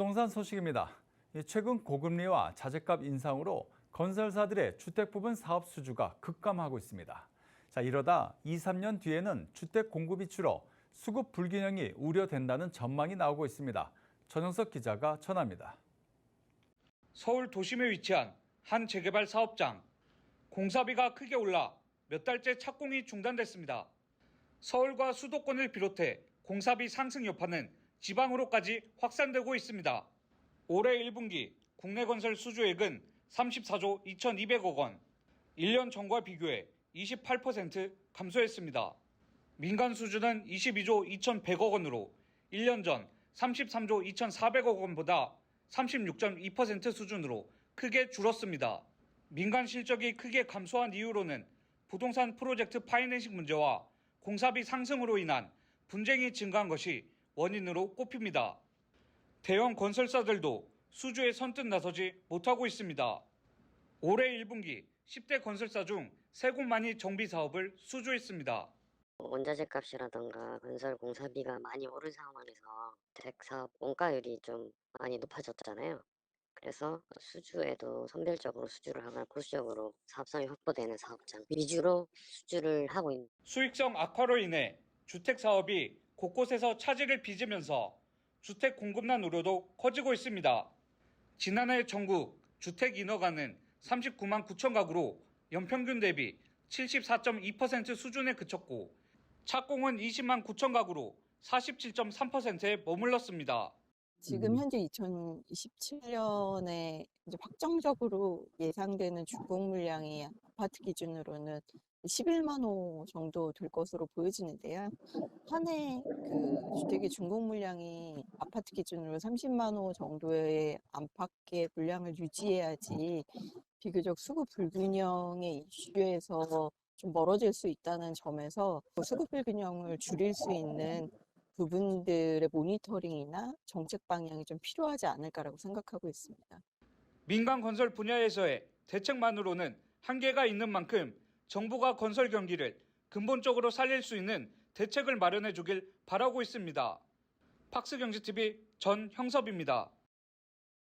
부동산 소식입니다. 이 최근 고금리와 자재값 인상으로 건설사들의 주택 부분 사업 수주가 급감하고 있습니다. 자, 이러다 2, 3년 뒤에는 주택 공급이 줄어 수급 불균형이 우려된다는 전망이 나오고 있습니다. 전영석 기자가 전합니다. 서울 도심에 위치한 한 재개발 사업장. 공사비가 크게 올라 몇 달째 착공이 중단됐습니다. 서울과 수도권을 비롯해 공사비 상승 여파는 지방으로까지 확산되고 있습니다. 올해 1분기 국내 건설 수주액은 34조 2,200억 원, 1년 전과 비교해 28% 감소했습니다. 민간 수주는 22조 2,100억 원으로 1년 전 33조 2,400억 원보다 36.2% 수준으로 크게 줄었습니다. 민간 실적이 크게 감소한 이유로는 부동산 프로젝트 파이낸싱 문제와 공사비 상승으로 인한 분쟁이 증가한 것이 원인으로 꼽힙니다. 대형 건설사들도 수주에 선뜻 나서지 못하고 있습니다. 올해 1분기 10대 건설사 중 3곳만이 정비 사업을 수주했습니다. 원자재 값이라던가 건설 공사비가 많이 오른 상황에서 택사업 원가율이 좀 많이 높아졌잖아요. 그래서 수주에도 선별적으로 수주를 하거나 고수적으로 사업성이 확보되는 사업장 위주로 수주를 하고 있는 수익성 악화로 인해 주택 사업이 곳곳에서 차질을 빚으면서 주택 공급난 우려도 커지고 있습니다. 지난해 전국 주택 인허가는 39만 9천 가구로 연평균 대비 74.2% 수준에 그쳤고 착공은 20만 9천 가구로 47.3%에 머물렀습니다. 지금 음. 현재 2027년에 이제 확정적으로 예상되는 준공 물량이 아파트 기준으로는 11만 호 정도 될 것으로 보여지는데요. 한 해 그 주택의 준공 물량이 아파트 기준으로 30만 호 정도의 안팎의 물량을 유지해야지 비교적 수급 불균형의 이슈에서 좀 멀어질 수 있다는 점에서 그 수급 불균형을 줄일 수 있는 부분들의 모니터링이나 정책 방향이 좀 필요하지 않을까라고 생각하고 있습니다. 민간 건설 분야에서의 대책만으로는 한계가 있는 만큼 정부가 건설 경기를 근본적으로 살릴 수 있는 대책을 마련해 주길 바라고 있습니다. 팍스경제TV 전형섭입니다.